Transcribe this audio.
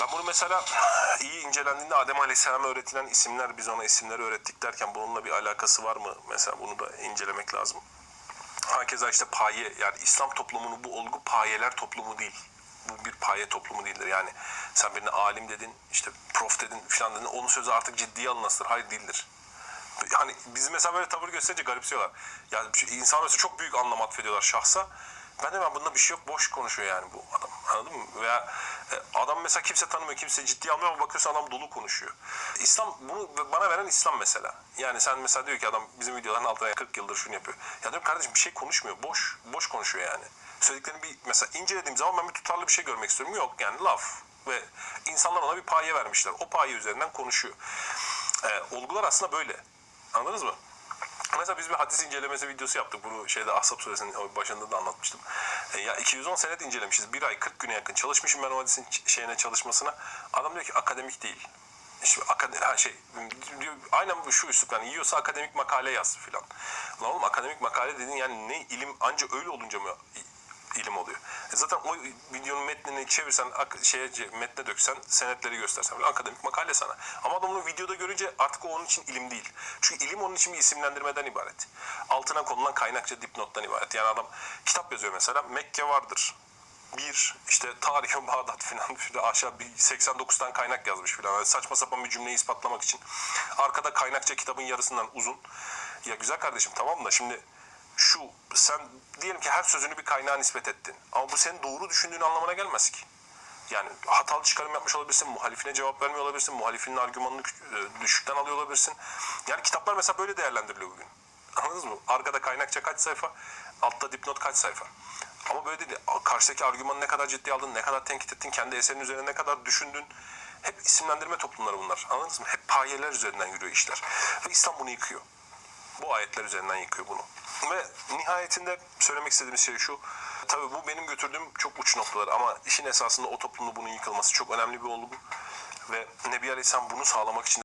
Ben bunu mesela iyi incelendiğinde Adem Aleyhisselam'a öğretilen isimler biz ona isimleri öğrettik derken bununla bir alakası var mı? Mesela bunu da incelemek lazım. Hakeza işte paye yani İslam toplumunun bu olgu payeler toplumu değil. Bu bir paye toplumu değildir. Yani sen birine alim dedin, işte prof dedin filan dedin. Onun sözü artık ciddiye alınasıdır. Hayır değildir. Yani bizi mesela böyle tavır gösterince garipsiyorlar. Yani insan mesela çok büyük anlam atfediyorlar şahsa. Ben de ben bunda bir şey yok boş konuşuyor yani bu adam. Anladın mı? Veya e, adam mesela kimse tanımıyor, kimse ciddiye almıyor ama bakıyorsun adam dolu konuşuyor. İslam bunu bana veren İslam mesela. Yani sen mesela diyor ki adam bizim videoların altına 40 yıldır şunu yapıyor. Ya diyorum kardeşim bir şey konuşmuyor. Boş. Boş konuşuyor yani. Söylediklerini bir mesela incelediğim zaman ben bir tutarlı bir şey görmek istiyorum. Yok yani laf. Ve insanlar ona bir paye vermişler. O paye üzerinden konuşuyor. E, olgular aslında böyle. Anladınız mı? Mesela biz bir hadis incelemesi videosu yaptık. Bunu şeyde Ahzab suresinin başında da anlatmıştım. E, ya 210 senet incelemişiz. Bir ay 40 güne yakın çalışmışım ben o hadisin şeyine çalışmasına. Adam diyor ki akademik değil. İşte akademik şey diyor, aynen şu üslup yani yiyorsa akademik makale yaz filan. Lan oğlum akademik makale dediğin yani ne ilim anca öyle olunca mı ilim oluyor? E zaten o videonun metnini çevirsen şeye metne döksen senetleri göstersen falan akademik makale sana. Ama adam onu videoda görünce artık o onun için ilim değil. Çünkü ilim onun için bir isimlendirmeden ibaret. Altına konulan kaynakça dipnottan ibaret. Yani adam kitap yazıyor mesela Mekke vardır. Bir işte tarih Bağdat filan aşağı bir 89 tane kaynak yazmış filan. Yani saçma sapan bir cümleyi ispatlamak için. Arkada kaynakça kitabın yarısından uzun. Ya güzel kardeşim tamam da şimdi şu sen diyelim ki her sözünü bir kaynağa nispet ettin. Ama bu senin doğru düşündüğün anlamına gelmez ki. Yani hatalı çıkarım yapmış olabilirsin, muhalifine cevap vermiyor olabilirsin, muhalifinin argümanını e, düşükten alıyor olabilirsin. Yani kitaplar mesela böyle değerlendiriliyor bugün. Anladınız mı? Arkada kaynakça kaç sayfa, altta dipnot kaç sayfa. Ama böyle değil. Karşıdaki argümanı ne kadar ciddiye aldın, ne kadar tenkit ettin, kendi eserin üzerine ne kadar düşündün. Hep isimlendirme toplumları bunlar. Anladınız mı? Hep payeler üzerinden yürüyor işler. Ve İslam bunu yıkıyor. Bu ayetler üzerinden yıkıyor bunu. Ve nihayetinde söylemek istediğim şey şu. Tabii bu benim götürdüğüm çok uç noktalar ama işin esasında o toplumda bunun yıkılması çok önemli bir olgu. Ve Nebi Aleyhisselam bunu sağlamak için